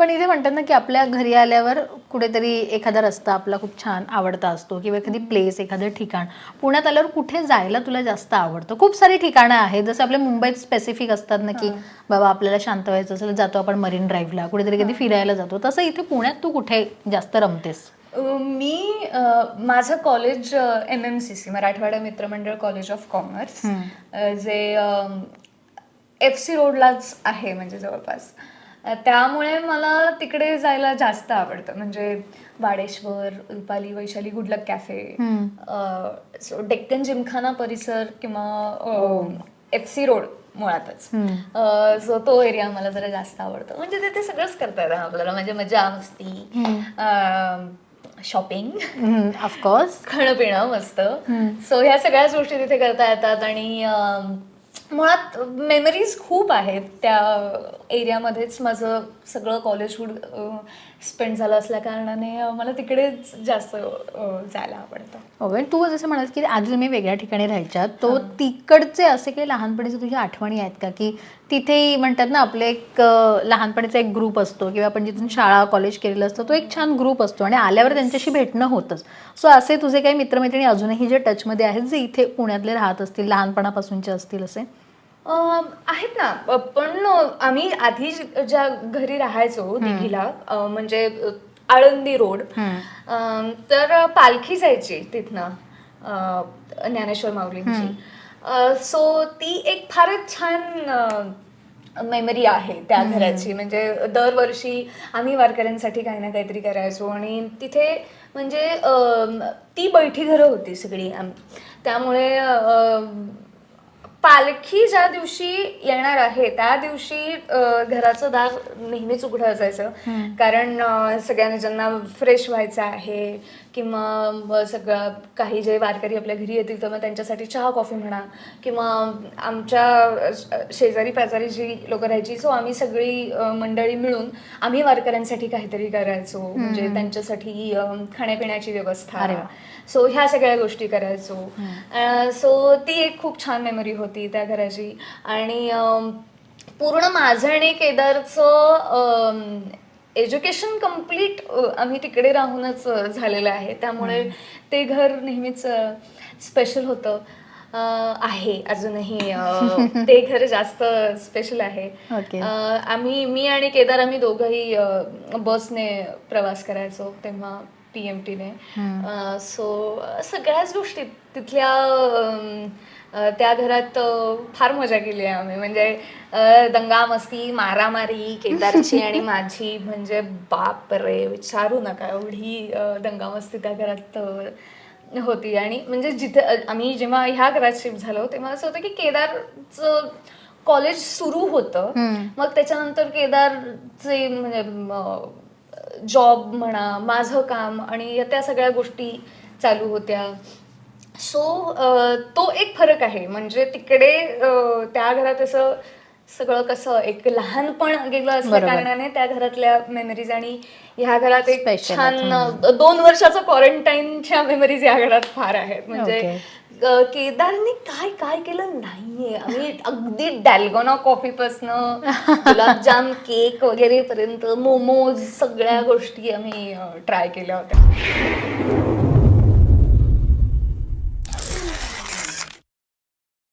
पण इथे म्हणतात ना की आपल्या घरी आल्यावर कुठेतरी एखादा रस्ता आपला खूप छान आवडता असतो किंवा एखादी प्लेस एखादं ठिकाण. पुण्यात आल्यावर कुठे जायला तुला जास्त आवडतं? खूप सारी ठिकाणं आहेत. जसं आपल्या मुंबईत स्पेसिफिक असतात ना की बाबा आपल्याला शांत व्हायचं असेल जातो आपण मरीन ड्राईव्हला कुठेतरी कधी फिरायला जातो. तसं इथे पुण्यात तू कुठे जास्त रमतेस? मी माझं college M M C C Marathwada Mitramandal college of commerce जे एफ सी रोडलाच आहे म्हणजे जवळपास. त्यामुळे मला तिकडे जायला जास्त आवडतं. म्हणजे Vadeshwar Rupali Vaishali good luck cafe so Deccan Gymkhana परिसर किंवा एफ सी रोड मुळातच. सो तो एरिया मला जरा जास्त आवडतो. म्हणजे तिथे सगळंच करता येतं आपल्याला. म्हणजे मजा मस्ती शॉपिंग ऑफकोर्स खाणं पिणं मस्त. सो ह्या सगळ्याच गोष्टी तिथे करता येतात आणि मुळात मेमरीज खूप आहेत त्या एरियामध्येच माझं सगळं कॉलेजहूड स्पेंड झालं असल्या कारणाने मला तिकडेच जास्त जायला आवडतं. ओके तू जसं म्हणाल की आधी तुम्ही वेगळ्या ठिकाणी राहायच्या तो तिकडचे असे काही लहानपणीचे तुझ्या आठवणी आहेत का? की तिथेही म्हणतात ना आपले एक लहानपणीचा एक ग्रुप असतो किंवा आपण जिथून शाळा कॉलेज केलेलं असतं तो एक छान ग्रुप असतो आणि आल्यावर त्यांच्याशी भेटणं होतंच. सो असे तुझे काही मित्रमैत्रिणी अजूनही जे टचमध्ये आहेत जे इथे पुण्यातले राहत असतील लहानपणापासूनचे असतील असे? आहेत ना. पण आम्ही आधी ज्या घरी राहायचो दिघीला म्हणजे आळंदी रोड तर पालखी जायची तिथनं ज्ञानेश्वर माऊलींची. सो ती एक फारच छान मेमरी आहे त्या घराची. म्हणजे दरवर्षी आम्ही वारकऱ्यांसाठी काही ना काहीतरी करायचो आणि तिथे म्हणजे ती बैठी घरं होती सगळी त्यामुळे पालखी ज्या दिवशी येणार आहे त्या दिवशी घराचं दार नेहमीच उघडं असायचं. कारण सगळ्यांना ज्यांना फ्रेश व्हायचं आहे किंवा सगळं काही जे वारकरी आपल्या घरी येतील तर मग त्यांच्यासाठी चहा कॉफी म्हणा किंवा आमच्या शेजारी पाजारी जी लोक राहायची सो आम्ही सगळी मंडळी मिळून आम्ही वारकऱ्यांसाठी काहीतरी करायचो. म्हणजे त्यांच्यासाठी खाण्यापिण्याची व्यवस्था. सो ह्या सगळ्या गोष्टी करायचो. सो ती एक खूप छान मेमरी होती त्या घराची. आणि पूर्ण माझं आणि केदारचं एज्युकेशन कंप्लीट आम्ही तिकडे राहूनच झालेलं आहे. त्यामुळे ते घर नेहमीच स्पेशल होतं. आहे अजूनही ते घर जास्त स्पेशल आहे. आम्ही मी आणि केदार आम्ही दोघंही बसने प्रवास करायचो तेव्हा पी एम टीने सो सगळ्याच गोष्टी तिथल्या त्या घरात फार मजा केली आहे आम्ही. म्हणजे दंगा मस्ती मारामारी केदारची आणि माझी. म्हणजे बाप रे विचारू नका. एवढी अ, दंगा मस्ती त्या घरात होती. आणि म्हणजे जिथे आम्ही जेव्हा ह्या घरात शिफ्ट झालो तेव्हा असं होतं की केदारचं कॉलेज सुरू होतं. मग त्याच्यानंतर केदारचे म्हणजे जॉब म्हणा माझं काम आणि त्या सगळ्या गोष्टी चालू होत्या. सो तो एक फरक आहे. म्हणजे तिकडे त्या घरात असं सगळं कसं एक लहानपण गेलं असल्या. कारणाने त्या घरातल्या मेमरीज आणि ह्या घरात एक छान दोन वर्षाचं क्वारंटाईनच्या मेमरीज या घरात फार आहेत. म्हणजे केदारने काय काय केलं? नाहीये. आम्ही अगदी डॅल्गोना कॉफी पासनं गुलाबजाम केक वगैरे पर्यंत मोमोज सगळ्या गोष्टी आम्ही ट्राय केल्या होत्या.